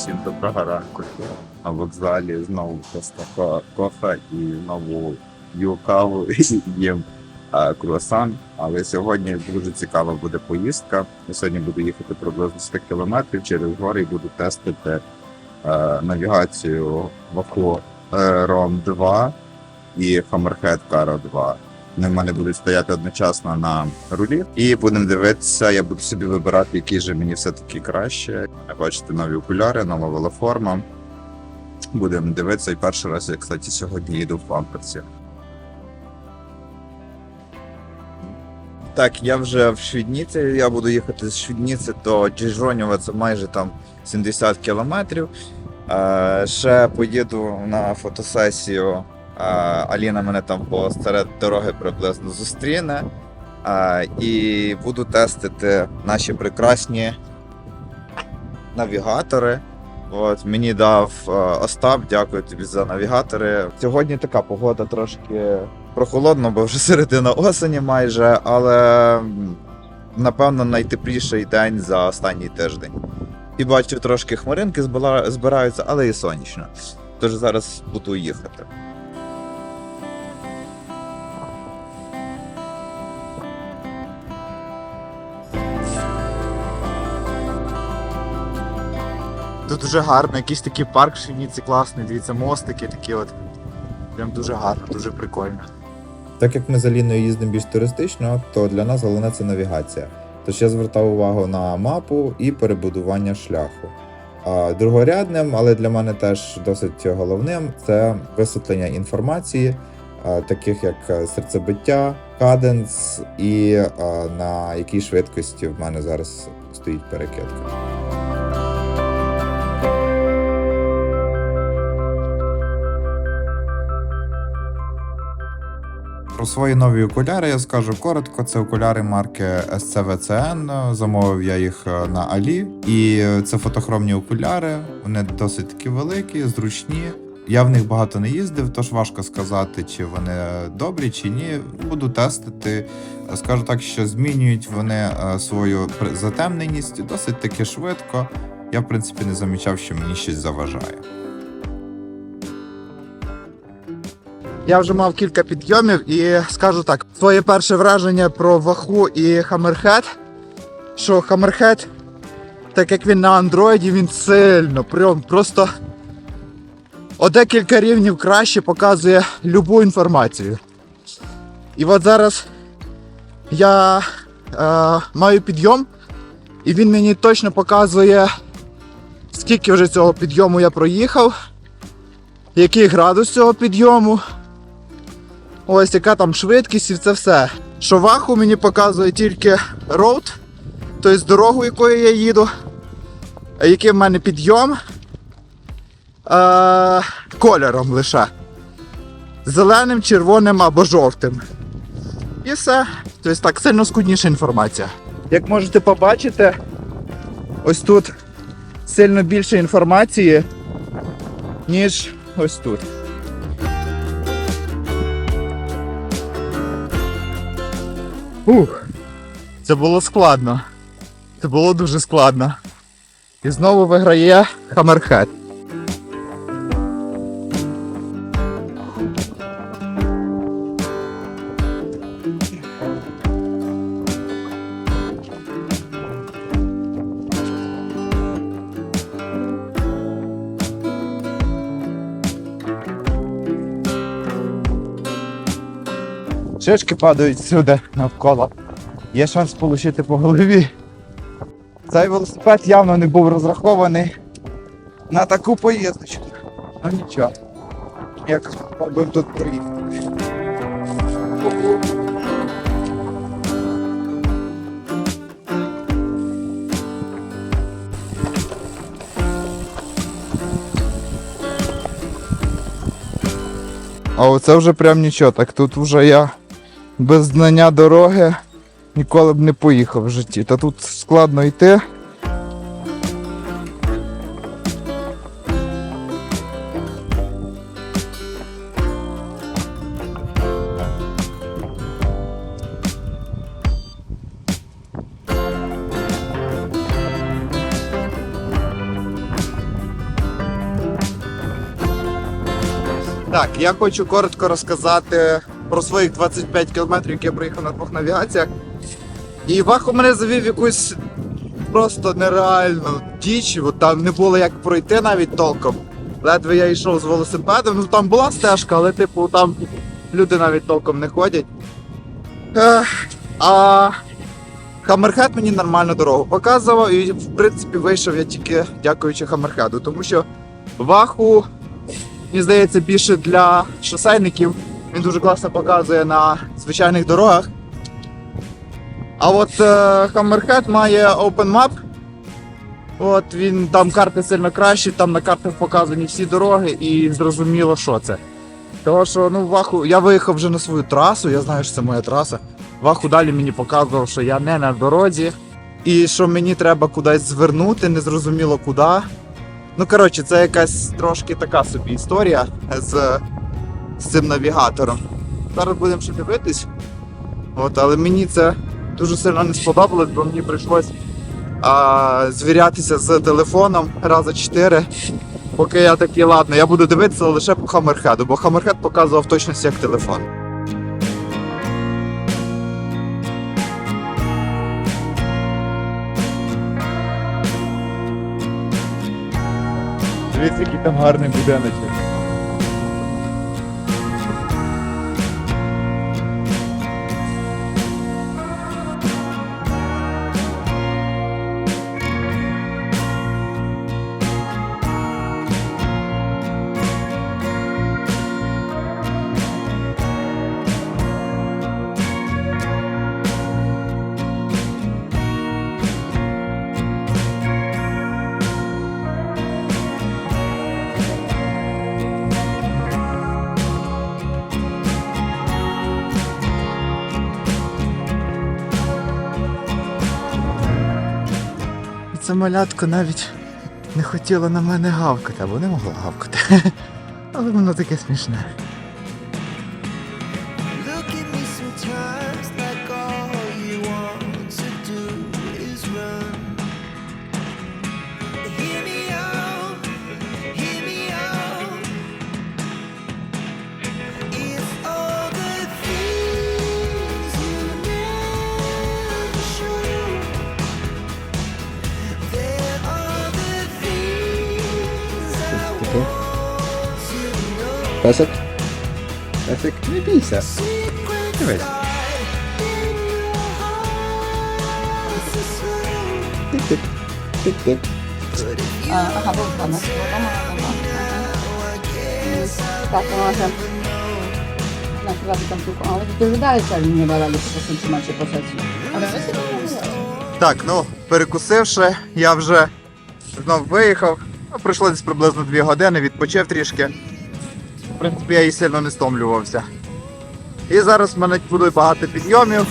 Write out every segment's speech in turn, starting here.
Всім доброго ранку. На вокзалі знову просто ко- кофе і знову п'ю каву і їм е, круасан. Але сьогодні дуже цікава буде поїздка. Я сьогодні буду їхати приблизно 100 кілометрів через гори і буду тестити е, навігацію Ваку ROM 2 і Hammerhead Caro 2. Вони мене будуть стояти одночасно на рулі. І будемо дивитися, я буду собі вибирати, який же мені все-таки краще. Бачите, нові окуляри, нова велоформа. Будемо дивитися. І перший раз я, кстати, сьогодні їду в памперсі. Так, я вже в Швідніці. Я буду їхати з Швідніці до Діжонєва, це майже там 70 кілометрів. Е, ще поїду на фотосесію. Аліна мене там посеред дороги приблизно зустріне. І буду тестити наші прекрасні навігатори. От, мені дав е, Остап, дякую тобі за навігатори. Сьогодні така погода трошки прохолодно, бо вже середина осені майже, але напевно найтепліший день за останній тиждень. І бачу, трошки хмаринки збираються, але і сонячно. Тож зараз буду їхати. Тут дуже гарно, якийсь такий парк в Швініці класний, дивіться, мостики такі от. Прям дуже гарно, дуже прикольно. Так як ми з Аліною їздимо більш туристично, то для нас головне це навігація. Тож я звертав увагу на мапу і перебудування шляху. А другорядним, але для мене теж досить головним, це висвітлення інформації, таких як е, серцебиття, каденс і на якій швидкості в мене зараз стоїть перекидка. Про свої нові окуляри я скажу коротко. Це окуляри марки SCVCN. Замовив я їх е, на Алі. І це фотохромні окуляри. Вони досить таки великі, зручні. Я в них багато не їздив, тож важко сказати, чи вони добрі, чи ні. Буду тестити. Скажу так, що змінюють вони е, свою затемненість досить таки швидко. Я, в принципі, не замічав, що мені щось заважає. Я вже мав кілька підйомів і скажу так: своє перше враження про ваху і Hammerhead, що Hammerhead, так як він на андроїді, він сильно, прям просто о декілька рівнів краще показує любу інформацію. І от зараз я е, маю підйом, і він мені точно показує, скільки вже цього підйому я проїхав, який градус цього підйому. Ось яка там швидкість і це все. Що ваху мені показує тільки роуд, тобто дорогу, якою я їду, який в мене підйом е- кольором лише. Зеленим, червоним або жовтим. І все. Тобто так, сильно скудніша інформація. Як можете побачити, ось тут сильно більше інформації, ніж ось тут. Ух, це було складно. Це було дуже складно. І знову виграє Hammerhead. Шишки падають сюди навколо. Є шанс отримати по голові. Цей велосипед явно не був розрахований на таку поїздочку. Ну нічого. Як спробуємо тут приїхати. А оце вже прям нічого. Так тут вже я без знання дороги ніколи б не поїхав в житті. Та тут складно йти. Так, я хочу коротко розказати про своїх 25 кілометрів, які я проїхав на двох навігаціях. І Вахо мене завів якусь просто нереальну діч, бо там не було як пройти навіть толком. Ледве я йшов з велосипедом, ну там була стежка, але типу там люди навіть толком не ходять. Ех, а Хаммерхед мені нормально дорогу показував, і в принципі вийшов я тільки дякуючи Хаммерхеду, тому що Ваху, мені здається, більше для шосейників. Він дуже класно показує на звичайних дорогах. А от е, Хаммерхед має Open Map. От він там карти сильно кращі, там на картах показані всі дороги і зрозуміло, що це. Того, що ну Ваху, я виїхав вже на свою трасу, я знаю, що це моя траса. Ваху далі мені показував, що я не на дорозі, і що мені треба кудись звернути, незрозуміло куди. Ну, коротше, це якась трошки така собі історія з, з цим навігатором. Зараз будемо ще дивитись. От, але мені це дуже сильно не сподобалось, бо мені прийшлось звірятися з телефоном рази 4. Поки я такий, ладно, я буду дивитися лише по Хаммерхеду, бо Хаммерхед показував точності як телефон. Дивіться, який там гарний будиночок. Це малятко навіть не хотіло на мене гавкати, або не могла гавкати. Але воно таке смішне. Песик? Песик, не бійся. Дивись. Тик-тик. Тик-тик. Ага, był pana. Tak, może. Na chwilę tam tylko, ale to dalej chcieli mnie badali, po prostu trzymacie po sesji. Ale wy się. Так, ну, перекусивши, я вже знов виїхав. Ну, пройшло десь приблизно 2 години, відпочив трішки. Принципі, я і сильно не стомлювався. І зараз в мене буде багато підйомів.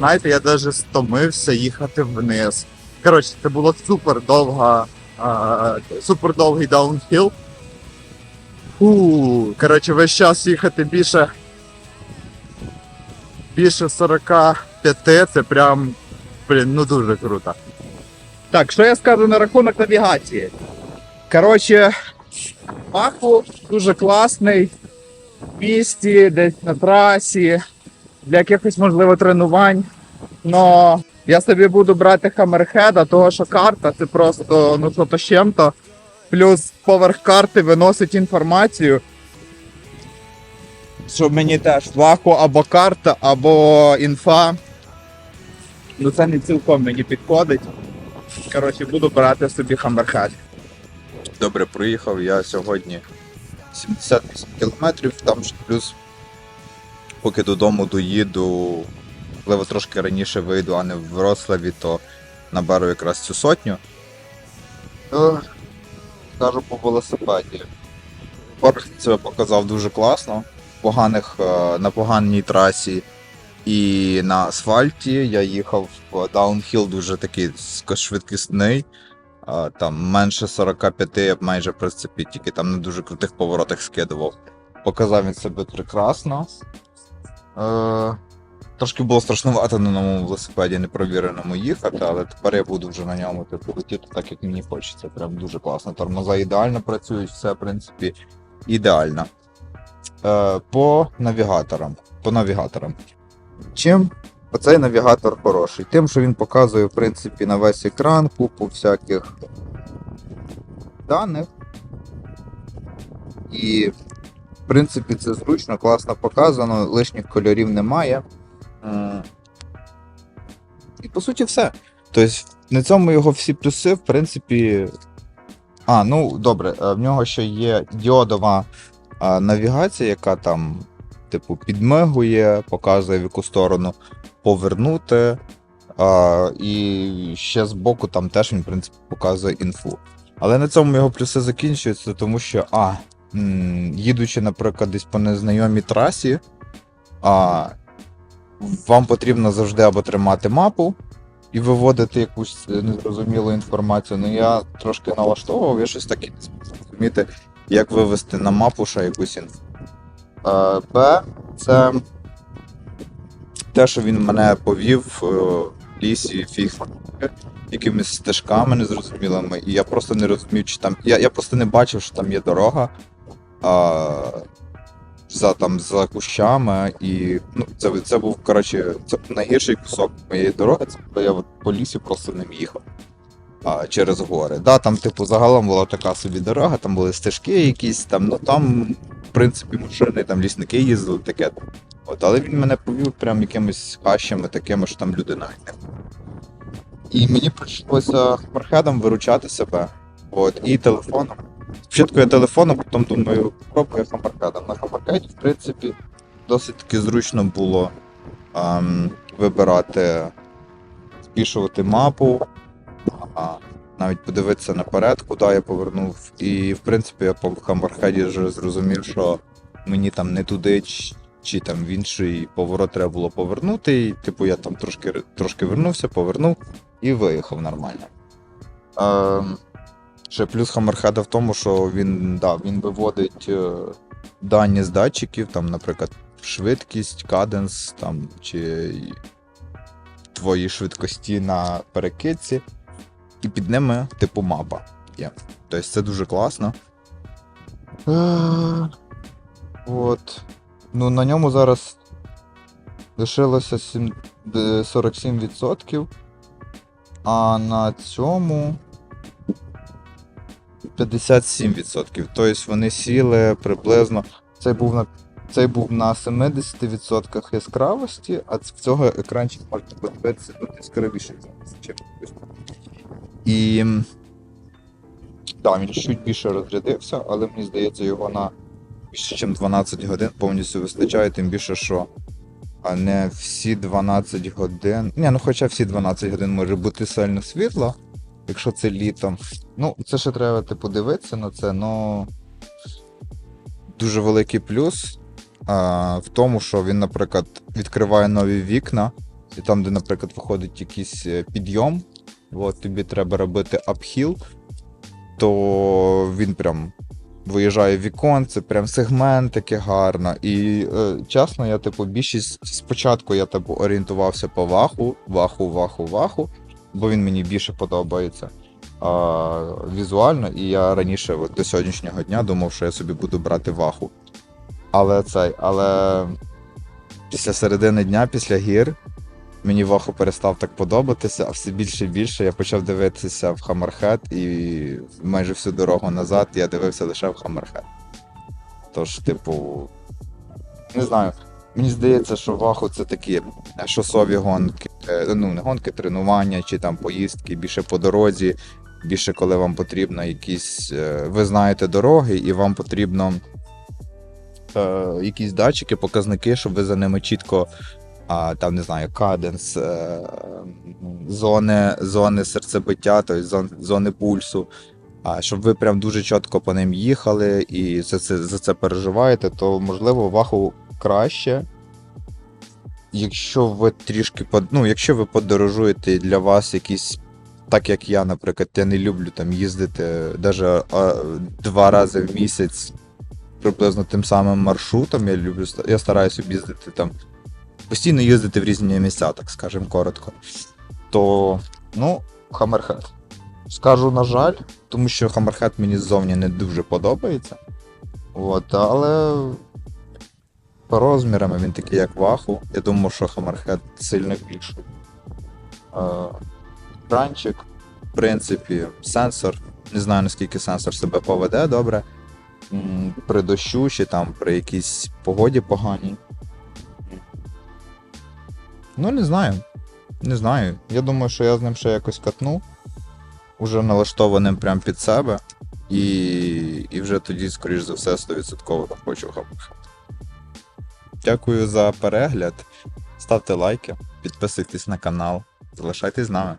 Знаєте, я навіть стомився їхати вниз. Коротше, це було супер довга, супер довгий даунхіл. Коротше, весь час їхати більше. Більше 45, це прям, блін, ну дуже круто. Так, що я скажу на рахунок навігації? Коротше, Маху дуже класний в місті, десь на трасі, для якихось, можливо, тренувань. Но я собі буду брати Хаммерхеда, того що карта це просто ну що то з чим-то. Плюс поверх карти виносить інформацію. Що мені теж ваху або карта, або інфа. Ну це не цілком мені підходить. Коротше, буду брати собі Хаммерхед. Добре, проїхав я сьогодні 78 кілометрів, там ж плюс поки додому доїду, можливо, трошки раніше вийду, а не в Вроцлаві, то наберу якраз цю сотню. Е, Скажу по велосипеді. Парк себе показав дуже класно. Поганих, е, на поганій трасі і на асфальті. Я їхав в даунхіл дуже такий швидкісний. е, Там менше 45, я майже в принципі, тільки там на дуже крутих поворотах скидував. Показав він себе прекрасно. Е, Трошки було страшнувато на новому велосипеді непровіреному їхати, але тепер я буду вже на ньому типу, летіти так, як мені хочеться. Прям дуже класно. Тормоза ідеально працюють, все, в принципі, ідеально. Е, по навігаторам. По навігаторам. Чим оцей навігатор хороший? Тим, що він показує, в принципі, на весь екран купу всяких даних. І, принципі, це зручно, класно показано, лишніх кольорів немає. І по суті все. Тобто, на цьому його всі плюси, в принципі. А, ну добре, е, в нього ще є діодова навігація, яка там, типу, підмигує, показує в яку сторону повернути. А, і ще збоку там теж він, в принципі, показує інфу. Але на цьому його плюси закінчуються, тому що, а, їдучи, наприклад, десь по незнайомій трасі, а, вам потрібно завжди або тримати мапу і виводити якусь е, незрозумілу інформацію. Ну я трошки налаштовував, я щось таке не зміг зрозуміти, як вивести на мапу ще якусь інфу. Е, Б, це те, що він мене повів е, в лісі фіг якимись стежками незрозумілими, і я просто не розумів, чи там. Я, я просто не бачив, що там є дорога. А, за там за кущами, і ну, це, це був коротше, це найгірший кусок моєї дороги. Це коли я по лісі просто ним їхав а, через гори. Да, там, типу, загалом була така собі дорога, там були стежки якісь, там, ну там, в принципі, машини, там лісники їздили, таке. От, але він мене повів прям якимись хащами такими, що там люди навіть не. І мені прийшлося хмархедом виручати себе. От, і телефоном. Спочатку я телефоном, потім думаю, пробую хамаркадом. На хамаркаді, в принципі, досить таки зручно було ем, вибирати, збільшувати мапу, а, навіть подивитися наперед, куди я повернув. І в принципі я по хамаркаді вже зрозумів, що мені там не туди, чи, там в інший поворот треба було повернути. І, типу, я там трошки, трошки вернувся, повернув і виїхав нормально. Ем, Ще плюс Хаммерхеда в тому, що він, да, він виводить е, дані з датчиків, там, наприклад, швидкість, каденс, там, чи твої швидкості на перекидці, і під ними типу мапа є. Тобто це дуже класно. Е, От. Ну, на ньому зараз лишилося сім- 47%, а на цьому 57%. Тобто вони сіли приблизно. Цей був на цей був на 70% яскравості, а в цього екранчик можна подивитися тут яскравіше. І. Да, він чуть більше розрядився, але мені здається, його на більше, ніж 12 годин повністю вистачає, тим більше, що а не всі 12 годин. Ні, ну хоча всі 12 годин може бути сильно світло, якщо це літом. Ну, це ще треба типу дивитися на це, ну дуже великий плюс а, в тому, що він, наприклад, відкриває нові вікна, і там, де, наприклад, виходить якийсь е, підйом, от тобі треба робити апхіл, то він прям виїжджає вікон, це прям сегмент таке гарно. І е, чесно, я типу більшість спочатку я типу орієнтувався по ваху, ваху, ваху, ваху, бо він мені більше подобається а, візуально, і я раніше от, до сьогоднішнього дня думав, що я собі буду брати ваху. Але цей, але після середини дня, після гір, мені ваху перестав так подобатися, а все більше і більше я почав дивитися в Хаммерхед, і майже всю дорогу назад я дивився лише в Хаммерхед. Тож, типу, не знаю. Мені здається, що ваху це такі шосові гонки, е, ну не гонки, тренування чи там поїздки більше по дорозі, більше коли вам потрібно якісь. е, Ви знаєте дороги, і вам потрібно е, якісь датчики, показники, щоб ви за ними чітко. А, там не знаю, каденс, е, зони, зони серцебиття, тобто зони пульсу. А щоб ви прям дуже чітко по ним їхали і за це, за це переживаєте, то можливо ваху краще. Якщо ви трішки ну, якщо ви подорожуєте для вас якісь, так як я, наприклад, я не люблю там їздити навіть два рази в місяць приблизно тим самим маршрутом. Я люблю я стараюся їздити там постійно їздити в різні місця, так скажемо коротко. То, ну, Хаммерхед. Скажу, на жаль, тому що Хаммерхед мені ззовні не дуже подобається. От, але по розмірами він такий, як ваху. Я думаю, що Хаммерхед сильно більший. Е, в принципі, сенсор. Не знаю, наскільки сенсор себе поведе добре. При дощу чи там при якійсь погоді поганій. Ну, не знаю. Не знаю. Я думаю, що я з ним ще якось катну. Уже налаштованим прям під себе. І, і вже тоді, скоріш за все, 100% захочу Хаммерхед. Дякую за перегляд. Ставте лайки, підписуйтесь на канал, залишайтесь з нами.